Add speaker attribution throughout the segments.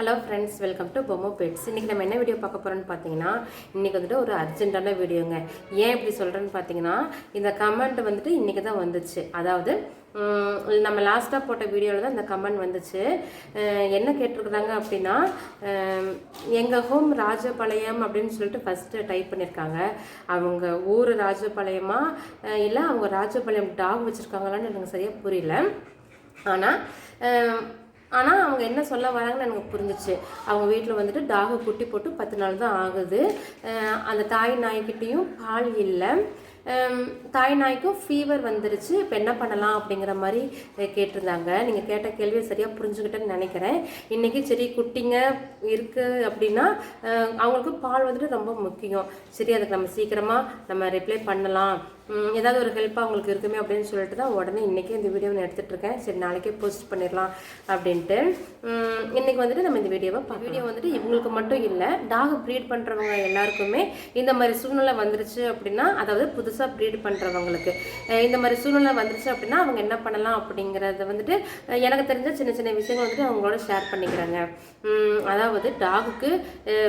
Speaker 1: Hello friends welcome to பொம்மோ pets இன்றைக்கி நம்ம என்ன வீடியோ பார்க்க போகிறோம்னு பார்த்தீங்கன்னா இன்றைக்கி வந்துட்டு ஒரு அர்ஜென்ட்டான வீடியோங்க ஏன் இப்படி சொல்கிறேன்னு பார்த்தீங்கன்னா இந்த கமெண்ட் வந்துட்டு இன்றைக்கி தான் வந்துச்சு. அதாவது நம்ம லாஸ்ட்டாக போட்ட வீடியோவில் தான் இந்த கமெண்ட் வந்துச்சு. என்ன கேட்டிருக்குறாங்க அப்படின்னா எங்கள் ஹோம் ராஜபாளையம் அப்படின்னு சொல்லிட்டு ஃபஸ்ட்டு டைப் பண்ணியிருக்காங்க. அவங்க ஊர் ராஜபாளையமா? இல்லை அவங்க ராஜபாளையம் டாக் வச்சுருக்காங்களான்னு எனக்கு சரியாக புரியல. ஆனால் ஆனால் அவங்க என்ன சொல்ல வராங்கன்னு எனக்கு புரிஞ்சிச்சு. அவங்க வீட்டில் வந்துட்டு டாகு குட்டி போட்டு பத்து நாள் தான் ஆகுது. அந்த தாய் நாய்கிட்டேயும் பால் இல்லை. தாய் நாய்க்கும் ஃபீவர் வந்துருச்சு. இப்போ என்ன பண்ணலாம் அப்படிங்கிற மாதிரி கேட்டிருந்தாங்க. நீங்கள் கேட்ட கேள்வியை சரியாக புரிஞ்சுக்கிட்டேன்னு நினைக்கிறேன். இன்றைக்கி சரி குட்டிங்க இருக்குது அப்படின்னா அவங்களுக்கு பால் வந்துட்டு ரொம்ப முக்கியம். சரி அதுக்கு நம்ம சீக்கிரமாக நம்ம ரிப்ளை பண்ணலாம். ஏதாவது ஒரு ஹெல்ப்பாக அவங்களுக்கு இருக்குமே அப்படின்னு சொல்லிட்டு தான் உடனே இன்றைக்கே இந்த வீடியோவை நான் எடுத்துகிட்டு இருக்கேன். சரி நாளைக்கே போஸ்ட் பண்ணிடலாம் அப்படின்ட்டு. இன்றைக்கி வந்துட்டு நம்ம இந்த வீடியோவை வீடியோ வந்துட்டு இவங்களுக்கு மட்டும் இல்லை டாக் ப்ரீட் பண்ணுறவங்க எல்லாருக்குமே இந்த மாதிரி சூழ்நிலை வந்துருச்சு அப்படின்னா அதாவது புது புதுசாக ப்ரீட் பண்ணுறவங்களுக்கு இந்த மாதிரி சூழ்நிலை வந்துருச்சு அப்படின்னா அவங்க என்ன பண்ணலாம் அப்படிங்கிறத வந்துட்டு எனக்கு தெரிஞ்ச சின்ன சின்ன விஷயங்கள் வந்துட்டு அவங்களோட ஷேர் பண்ணிக்கிறாங்க. அதாவது டாகுக்கு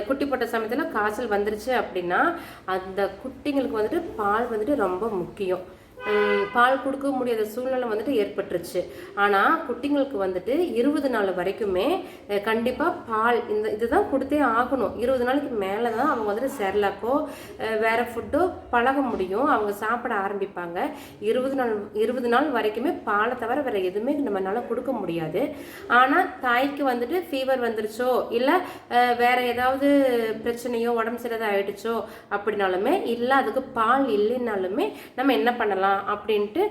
Speaker 1: குட்டி போட்ட சமயத்தில் காய்ச்சல் வந்துருச்சு அப்படின்னா அந்த குட்டிங்களுக்கு வந்துட்டு பால் வந்துட்டு ரொம்ப முக்கியம். பால் கொடுக்க முடியாத சூழ்நிலை வந்துட்டு ஏற்பட்டுருச்சு. ஆனால் குட்டிங்களுக்கு வந்துட்டு இருபது நாள் வரைக்குமே கண்டிப்பாக பால் இந்த இதுதான் கொடுத்தே ஆகணும். இருபது நாளைக்கு மேலே தான் அவங்க வந்துட்டு செர்லாக்கோ வேறு ஃபுட்டோ பழக முடியும். அவங்க சாப்பிட ஆரம்பிப்பாங்க. இருபது நாள் இருபது நாள் வரைக்குமே பாலை தவிர வேறு எதுவுமே நம்மளால் கொடுக்க முடியாது. ஆனால் தாய்க்கு வந்துட்டு ஃபீவர் வந்துருச்சோ இல்லை வேறு ஏதாவது பிரச்சனையோ உடம்பு சரியாத ஆகிடுச்சோ அப்படின்னாலுமே இல்லை அதுக்கு பால் இல்லைன்னாலுமே நம்ம என்ன பண்ணலாம்? அப்படின்ட்டு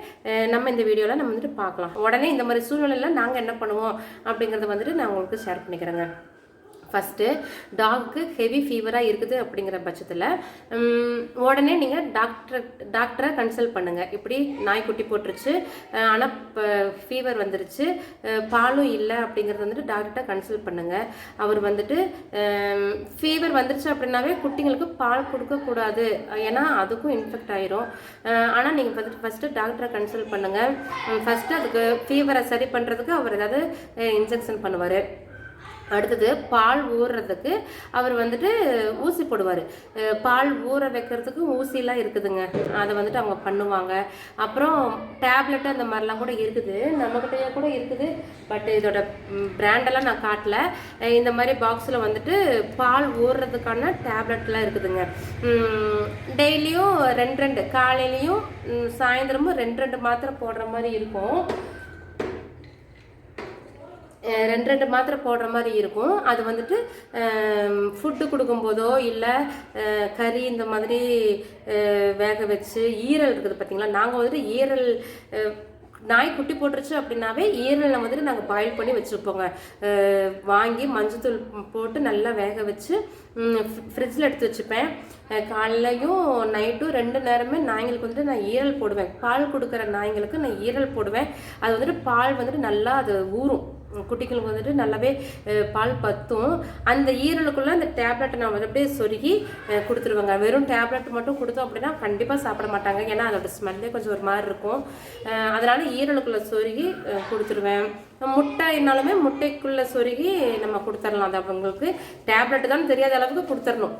Speaker 1: நம்ம இந்த வீடியோவில் நம்ம வந்துட்டு பார்க்கலாம். உடனே இந்த மாதிரி சூழ்நிலையில் நாங்கள் என்ன பண்ணுவோம் அப்படிங்கிறத வந்துட்டு நான் உங்களுக்கு ஷேர் பண்ணிக்கிறேங்க. ஃபஸ்ட்டு டாக்க்கு ஹெவி ஃபீவராக இருக்குது அப்படிங்கிற பட்சத்தில் உடனே நீங்கள் டாக்டர் டாக்டரை கன்சல்ட் பண்ணுங்கள் இப்படி நாய்க்குட்டி போட்டுருச்சு ஆனால் இப்போ ஃபீவர் வந்துருச்சு பாலும் இல்லை அப்படிங்கிறது வந்துட்டு டாக்டரை கன்சல்ட் பண்ணுங்கள் அவர் வந்துட்டு ஃபீவர் வந்துருச்சு அப்படின்னாவே குட்டிங்களுக்கு பால் கொடுக்கக்கூடாது ஏன்னா அதுக்கும் இன்ஃபெக்ட் ஆயிரும். ஆனால் நீங்கள் வந்துட்டு ஃபஸ்ட்டு டாக்டரை கன்சல்ட் பண்ணுங்கள் ஃபஸ்ட்டு அதுக்கு ஃபீவரை சரி பண்ணுறதுக்கு அவர் ஏதாவது இன்ஜெக்ஷன் பண்ணுவார். அடுத்தது பால் ஊறுறதுக்கு அவர் வந்துட்டு ஊசி போடுவார். பால் ஊற வைக்கிறதுக்கு ஊசிலாம் இருக்குதுங்க. அதை வந்துட்டு அவங்க பண்ணுவாங்க. அப்புறம் டேப்லெட்டு அந்த மாதிரிலாம் கூட இருக்குது. நம்மக்கிட்டயே கூட இருக்குது. பட் இதோட பிராண்டெல்லாம் நான் காட்டல. இந்த மாதிரி பாக்ஸில் வந்துட்டு பால் ஊறுறதுக்கான டேப்லெட்லாம் இருக்குதுங்க. டெய்லியும் ரெண்டு ரெண்டு. காலையிலையும் சாயந்தரமும் ரெண்டு ரெண்டு மாத்திரை போடுற மாதிரி இருக்கும். ரெண்டு ரெண்டு மாத்திரை போடுற மாதிரி இருக்கும். அது வந்துட்டு ஃபுட்டு கொடுக்கும்போதோ இல்லை கறி இந்த மாதிரி வேக வச்சு ஈரல் இருக்குது பார்த்தீங்களா நாங்கள் வந்துட்டு ஈரல் நாய் குட்டி போட்டுருச்சு அப்படின்னாவே ஈரலை வந்துட்டு நாங்கள் பாயில் பண்ணி வச்சுருப்போங்க. வாங்கி மஞ்சத்தூள் போட்டு நல்லா வேக வச்சு ஃப்ரிட்ஜில் எடுத்து வச்சுப்பேன். காலையிலையும் நைட்டும் ரெண்டு நேரமே நாய்களுக்கு வந்துட்டு நான் ஈரல் போடுவேன். பால் கொடுக்குற நாய்களுக்கு நான் ஈரல் போடுவேன். அது வந்துட்டு பால் வந்துட்டு நல்லா அது ஊறும். குட்டிகளுக்கு வந்துட்டு நல்லாவே பால் பத்தும். அந்த ஈரலுக்குள்ளே அந்த டேப்லெட்டை நான் வந்து அப்படியே சொருகி அஹ், கொடுத்துருவேங்க. வெறும் டேப்லெட் மட்டும் கொடுத்தோம் அப்படின்னா கண்டிப்பாக சாப்பிட மாட்டாங்க. ஏன்னா அதோட ஸ்மெல்லே கொஞ்சம் ஒரு மாதிரி இருக்கும். அதனால் ஈரலுக்குள்ளே சொருகி கொடுத்துருவேன் கொடுத்துருவேன். முட்டைனாலுமே முட்டைக்குள்ளே சொருகி நம்ம கொடுத்துடலாம் அது அவங்களுக்கு டேப்லெட் தான் தெரியாத அளவுக்கு கொடுத்துடணும்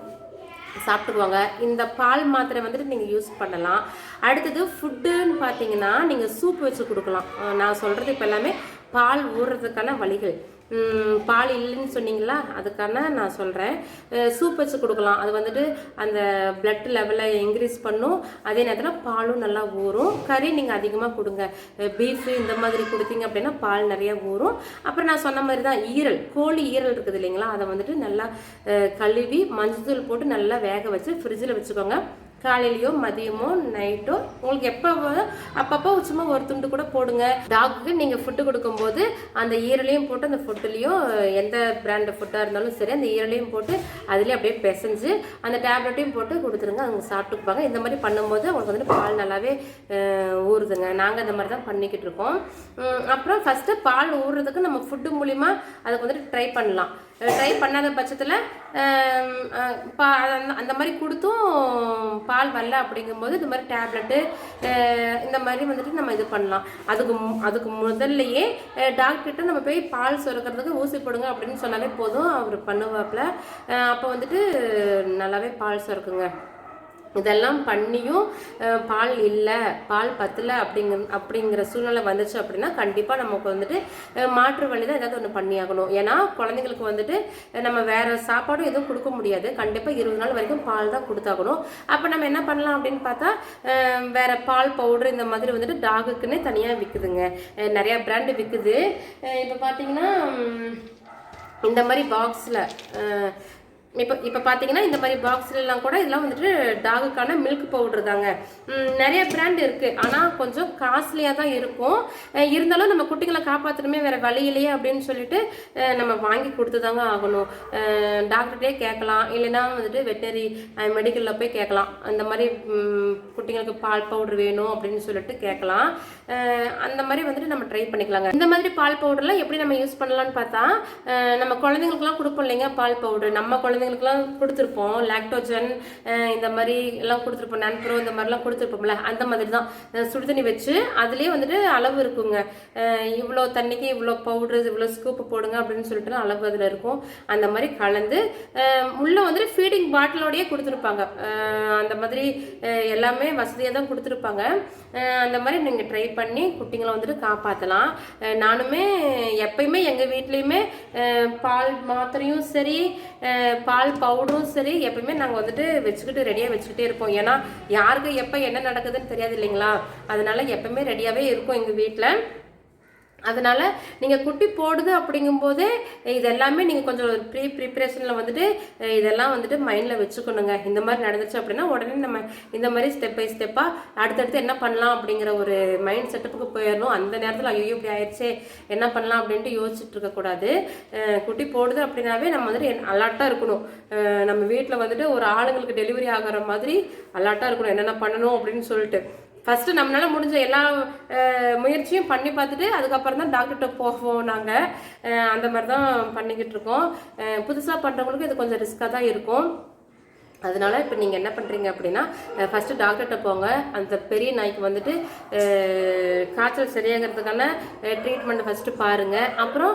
Speaker 1: சாப்பிட்டுக்குவாங்க. இந்த பால் மாத்திரை வந்துட்டு நீங்கள் யூஸ் பண்ணலாம். அடுத்தது ஃபுட்டுன்னு பார்த்தீங்கன்னா நீங்கள் சூப் வச்சு கொடுக்கலாம். நான் சொல்கிறது இப்போ எல்லாமே பால் ஊறுறதுக்கான வழிகள். பால் இல்லைன்னு சொன்னீங்களா? அதுக்கான நான் சொல்கிறேன் சூப் வச்சு கொடுக்கலாம். அது வந்துட்டு அந்த பிளட் லெவலை இன்க்ரீஸ் பண்ணும். அதே நேரத்தில் பாலும் நல்லா ஊறும். கறி நீங்கள் அதிகமாக கொடுங்க. பீஃபு இந்த மாதிரி கொடுத்தீங்க அப்படின்னா பால் நிறையா ஊறும். அப்புறம் நான் சொன்ன மாதிரி தான் ஈரல். கோழி ஈரல் இருக்குது இல்லைங்களா? அதை வந்துட்டு நல்லா கழுவி மஞ்சள் போட்டு நல்லா வேக வச்சு ஃப்ரிட்ஜில் வச்சுக்கோங்க. காலையிலையோ மதியமோ நைட்டோ உங்களுக்கு எப்போ அப்பப்போ சும்மா ஒரு துண்டு கூட போடுங்க. டாக்குக்கு நீங்கள் ஃபுட்டு கொடுக்கும்போது அந்த ஈரலையும் போட்டு அந்த ஃபுட்டுலேயும் எந்த பிராண்ட் ஃபுட்டாக இருந்தாலும் சரி அந்த ஈரலையும் போட்டு அதுலேயே அப்படியே பிசைஞ்சு அந்த டேப்லெட்டையும் போட்டு கொடுத்துருங்க. அவங்க சாப்பிட்டுப்பாங்க. இந்த மாதிரி பண்ணும்போது அவங்களுக்கு வந்துட்டு பால் நல்லாவே ஊறுதுங்க. நாங்கள் இந்த மாதிரி தான் பண்ணிக்கிட்டு இருக்கோம். அப்புறம் ஃபஸ்ட்டு பால் ஊறுறதுக்கு நம்ம ஃபுட்டு மூலிமா அதுக்கு வந்துட்டு ட்ரை பண்ணலாம். ட்ரை பண்ணாத பட்சத்தில் பா அந்த- அந்த மாதிரி கொடுத்தும் பால் வரல அப்படிங்கும்போது இந்த மாதிரி டேப்லெட்டு இந்த மாதிரி வந்துட்டு நம்ம இது பண்ணலாம். அதுக்கு அதுக்கு முதல்லையே டாக்டர்கிட்ட நம்ம போய் பால் சுரக்கிறதுக்கு ஊசி போடுங்க அப்படின்னு சொன்னாலே போதும். அவர் பண்ணுவாப்புல. அப்போ வந்துட்டு நல்லாவே பால் சுரக்குங்க. இதெல்லாம் பண்ணியும் பால் இல்லை பால் பத்தல அப்படிங்க அப்படிங்கிற சூழ்நிலை வந்துச்சு அப்படின்னா கண்டிப்பாக நமக்கு வந்துட்டு மாற்று வழி தான் ஏதாவது ஒன்று பண்ணியாகணும். ஏன்னா குழந்தைங்களுக்கு வந்துட்டு நம்ம வேறு சாப்பாடும் எதுவும் கொடுக்க முடியாது. கண்டிப்பாக இருபது நாள் வரைக்கும் பால் தான் கொடுத்தாகணும். அப்போ நம்ம என்ன பண்ணலாம் அப்படின்னு பார்த்தா வேறு பால் பவுடர் இந்த மாதிரி வந்துட்டு டாகுக்குன்னே தனியாக விற்குதுங்க நிறையா பிராண்டு விற்குது இப்போ பார்த்தீங்கன்னா இந்த மாதிரி பாக்ஸில் இப்போ இப்போ பார்த்தீங்கன்னா இந்த மாதிரி பாக்ஸ்லாம் கூட இதெல்லாம் வந்துட்டு டாகுக்கான மில்க் பவுடர் தாங்க. நிறைய பிராண்ட் இருக்குது ஆனால் கொஞ்சம் காஸ்ட்லியாக தான் இருக்கும். இருந்தாலும் நம்ம குட்டிகளை காப்பாற்றணுமே வேறு வழி இல்லையே அப்படின்னு சொல்லிட்டு நம்ம வாங்கி கொடுத்து தாங்க ஆகணும் டாக்டர்கிட்டே கேட்கலாம். இல்லைன்னா வந்துட்டு வெட்டினரி மெடிக்கலில் போய் கேட்கலாம். அந்த மாதிரி குட்டிங்களுக்கு பால் பவுடர் வேணும் அப்படின்னு சொல்லிட்டு கேட்கலாம். அந்த மாதிரி வந்துட்டு நம்ம ட்ரை பண்ணிக்கலாங்க. இந்த மாதிரி பால் பவுடர்லாம் எப்படி நம்ம யூஸ் பண்ணலாம்னு பார்த்தா நம்ம குழந்தைங்களுக்குலாம் கொடுப்போம் இல்லைங்க பால் பவுடர் நம்ம குழந்தைங்களுக்குலாம் கொடுத்துருப்போம். லாக்டோஜன் இந்த மாதிரி எல்லாம் கொடுத்துருப்போம். நண்பரோ இந்த மாதிரிலாம் கொடுத்துருப்போம்ல அந்த மாதிரி தான் சுடுதண்ணி வச்சு அதுலேயே வந்துட்டு அளவு இருக்குங்க. இவ்வளோ தண்ணிக்கு இவ்வளோ பவுடர் இவ்வளோ ஸ்கூப் போடுங்க அப்படின்னு சொல்லிட்டு அளவு அதில் இருக்கும். அந்த மாதிரி கலந்து உள்ளே வந்துட்டு ஃபீடிங் பாட்டிலோடயே கொடுத்துருப்பாங்க. அந்த மாதிரி எல்லாமே வசதியாக தான் கொடுத்துருப்பாங்க அந்த மாதிரி நீங்கள் ட்ரை பண்ணி குட்டிங்களை வந்துட்டு காப்பாற்றலாம் நானுமே எப்பயுமே எங்கள் வீட்லேயுமே பால் மாத்திரையும் சரி பால் பவுடரும் சரி எப்பயுமே நாங்கள் வந்துட்டு வச்சுக்கிட்டு ரெடியாக வச்சுக்கிட்டே இருப்போம். ஏன்னா யாருக்கு எப்போ என்ன நடக்குதுன்னு தெரியாது இல்லைங்களா? அதனால எப்பயுமே ரெடியாகவே இருக்கும் எங்கள் வீட்டில் அதனால் நீங்கள் குட்டி போடுது அப்படிங்கும்போதே இதெல்லாமே நீங்கள் கொஞ்சம் ப்ரீ ப்ரிப்பரேஷனில் வந்துட்டு இதெல்லாம் வந்துட்டு மைண்டில் வச்சுக்கணுங்க. இந்த மாதிரி நடந்துச்சு அப்படின்னா உடனே நம்ம இந்த மாதிரி ஸ்டெப் பை ஸ்டெப்பாக அடுத்தடுத்து என்ன பண்ணலாம் அப்படிங்கிற ஒரு மைண்ட் செட்டப்புக்கு போயிடணும் அந்த நேரத்தில் ஐயோ இப்படி ஆயிடுச்சே என்ன பண்ணலாம் அப்படின்ட்டு யோசிச்சுட்டு இருக்கக்கூடாது குட்டி போடுது அப்படின்னாவே நம்ம வந்துட்டு அலர்ட்டாக இருக்கணும். நம்ம வீட்டில் வந்துட்டு ஒரு ஆளுங்களுக்கு டெலிவரி ஆகிற மாதிரி அலர்ட்டாக இருக்கணும். என்னென்ன பண்ணணும் அப்படின்னு சொல்லிட்டு. ஃபஸ்ட்டு நம்மளால முடிஞ்ச எல்லா முயற்சியும் பண்ணி பார்த்துட்டு அதுக்கப்புறம் தான் டாக்டர்கிட்ட போவோம் நாங்கள் அந்த மாதிரி தான் பண்ணிக்கிட்டு இருக்கோம். புதுசாக பண்ணுறவங்களுக்கு இது கொஞ்சம் ரிஸ்க்காக தான் இருக்கும். அதனால இப்போ நீங்கள் என்ன பண்ணுறீங்க அப்படின்னா ஃபஸ்ட்டு டாக்டர்கிட்ட போங்க. அந்த பெரிய நாய்க்கு வந்துட்டு காய்ச்சல் சரியாகிறதுக்கான ட்ரீட்மெண்ட் ஃபஸ்ட்டு பாருங்கள் அப்புறம்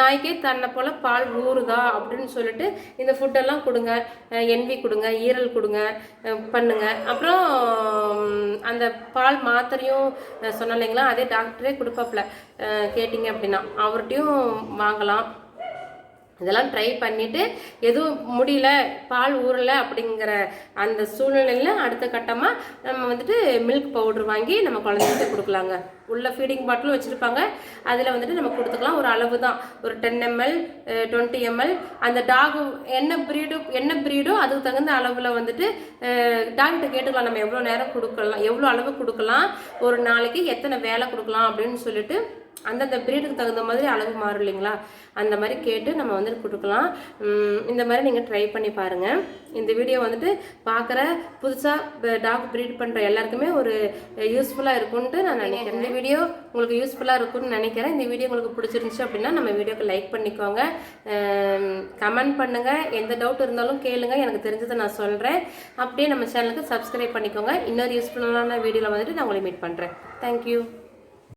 Speaker 1: நாய்க்கே தன்னை போல் பால் ஊறுதா அப்படின்னு சொல்லிட்டு இந்த ஃபுட்டெல்லாம் கொடுங்க. என்வி கொடுங்க ஈரல் கொடுங்க பண்ணுங்க. அப்புறம் அந்த பால் மாத்திரையும் சொன்னலைங்களா அதே டாக்டரே கொடுப்பாப்புல. கேட்டிங்க அப்படின்னா அவர்கிட்டையும் வாங்கலாம். இதெல்லாம் ட்ரை பண்ணிவிட்டு எதுவும் முடியல பால் ஊறல அப்படிங்கிற அந்த சூழ்நிலையில் அடுத்த கட்டமாக நம்ம வந்துட்டு மில்க் பவுடர் வாங்கி நம்ம குழந்தைகிட்ட கொடுக்கலாங்க. உள்ள ஃபீடிங் பாட்டிலும் வச்சுருப்பாங்க. அதில் வந்துட்டு நம்ம கொடுத்துக்கலாம். ஒரு அளவு தான். ஒரு டென் எம்எல் டுவெண்ட்டி எம்எல் அந்த டாகு என்ன ப்ரீடு என்ன ப்ரீடோ அதுக்கு தகுந்த அளவில் வந்துட்டு டாக்டர் கேட்டுக்கலாம். நம்ம எவ்வளோ நேரம் கொடுக்கலாம் எவ்வளோ அளவு கொடுக்கலாம். ஒரு நாளைக்கு எத்தனை வேலை கொடுக்கலாம் அப்படின்னு சொல்லிட்டு அந்தந்த பிரீடுக்கு தகுந்த மாதிரி அளவு மாறும் இல்லைங்களா? அந்த மாதிரி கேட்டு நம்ம வந்துட்டு கொடுக்கலாம். இந்த மாதிரி நீங்கள் ட்ரை பண்ணி பாருங்கள் இந்த வீடியோ வந்துட்டு பார்க்குற புதுசாக டாக் ப்ரீட் பண்ணுற எல்லாருக்குமே ஒரு யூஸ்ஃபுல்லாக இருக்கும்ன்ட்டு நான் நினைக்கிறேன். இந்த வீடியோ உங்களுக்கு யூஸ்ஃபுல்லாக இருக்கும்னு நினைக்கிறேன். இந்த வீடியோ உங்களுக்கு பிடிச்சிருந்துச்சு அப்படின்னா நம்ம வீடியோக்கு லைக் பண்ணிக்கோங்க. கமெண்ட் பண்ணுங்கள் எந்த டவுட் இருந்தாலும் கேளுங்க. எனக்கு தெரிஞ்சதை நான் சொல்கிறேன் அப்படியே நம்ம சேனலுக்கு சப்ஸ்கிரைப் பண்ணிக்கோங்க. இன்னொரு யூஸ்ஃபுல்லான வீடியோவில் வந்துட்டு நான் உங்களை மீட் பண்ணுறேன் தேங்க்யூ